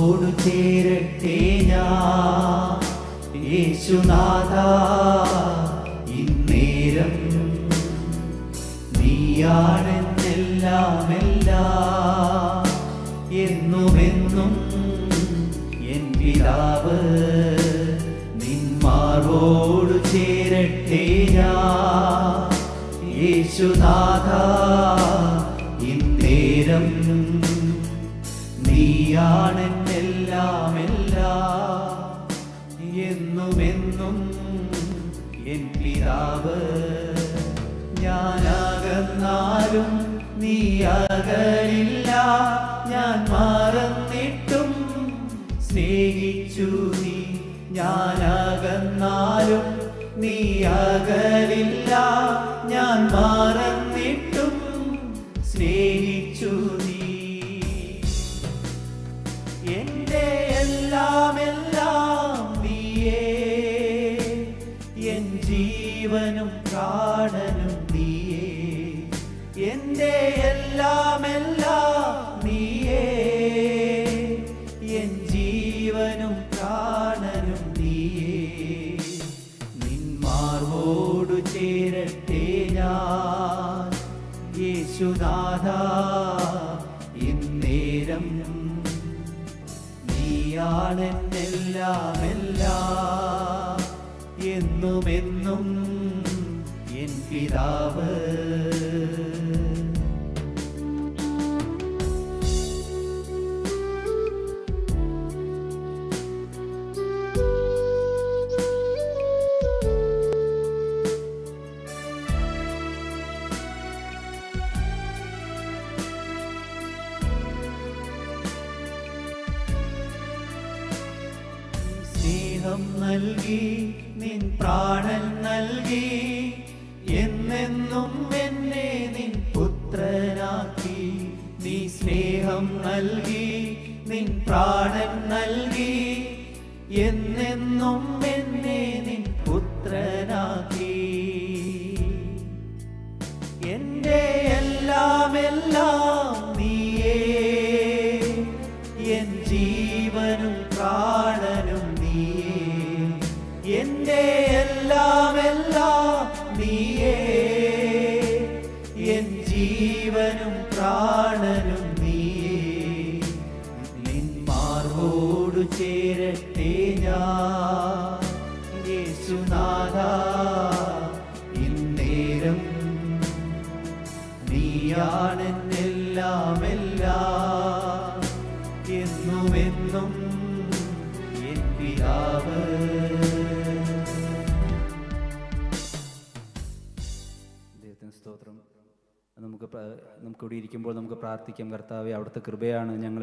ചേരട്ടെ ഞാൻ. യേശുനാഥ ഇന്നേരം നീയാണെന്നെല്ലാമെല്ലാം എന്നുമെന്നും എൻ പിതാവ് നിന്മാറോടു ചേരട്ടെ ഞാൻ. യേശുനാഥ ഇന്നേരം നീയാണെന്നെല്ലാമെല്ലാം എന്നുമെന്നും എൻ പിതാവ് ഞാനാകുന്നാലും നീ അകലില്ല. ഞാൻ മറന്നിട്ടും സ്നേഹിച്ചു നീ. ഞാനാകുന്നാലും നീ അകലില്ല. ഞാൻ മറന്നിട്ടും സ്നേഹിച്ചു നീ. എന്റെ എല്ലാം എല്ലാം നീയേ. എൻ ജീവനും ചേരട്ടെ ഞാൻ. എന്നുമെന്നും എൻ പിതാവ് സ്നേഹം നൽകി നിൻ പ്രാണൻ നൽകി എന്നെന്നും എന്നെ നിൻ പുത്രനാക്കി. നീ സ്നേഹം നൽകി നിൻ പ്രാണൻ നൽകി എന്നെന്നും എന്നെ നിൻ പുത്രനാക്കി. എന്റെ എല്ലാം എല്ലാം ജീവനും പ്രാണനും നീയേ. എന്റെ എല്ലാം എല്ലാം നീയേ. എൻ ജീവനും പ്രാണനും നീയേ. നിന്മാർവോടു ചേരട്ടെ ഞാൻ. യേശുനാഥ ഇന്നേരം നീയാണെന്നെല്ലാം എല്ലാം ദൈവത്തിന് സ്തോത്രം. നമുക്ക് നമുക്കിവിടെ ഇരിക്കുമ്പോൾ നമുക്ക് പ്രാർത്ഥിക്കാം. കർത്താവെ അവിടുത്തെ കൃപയാണ് ഞങ്ങൾ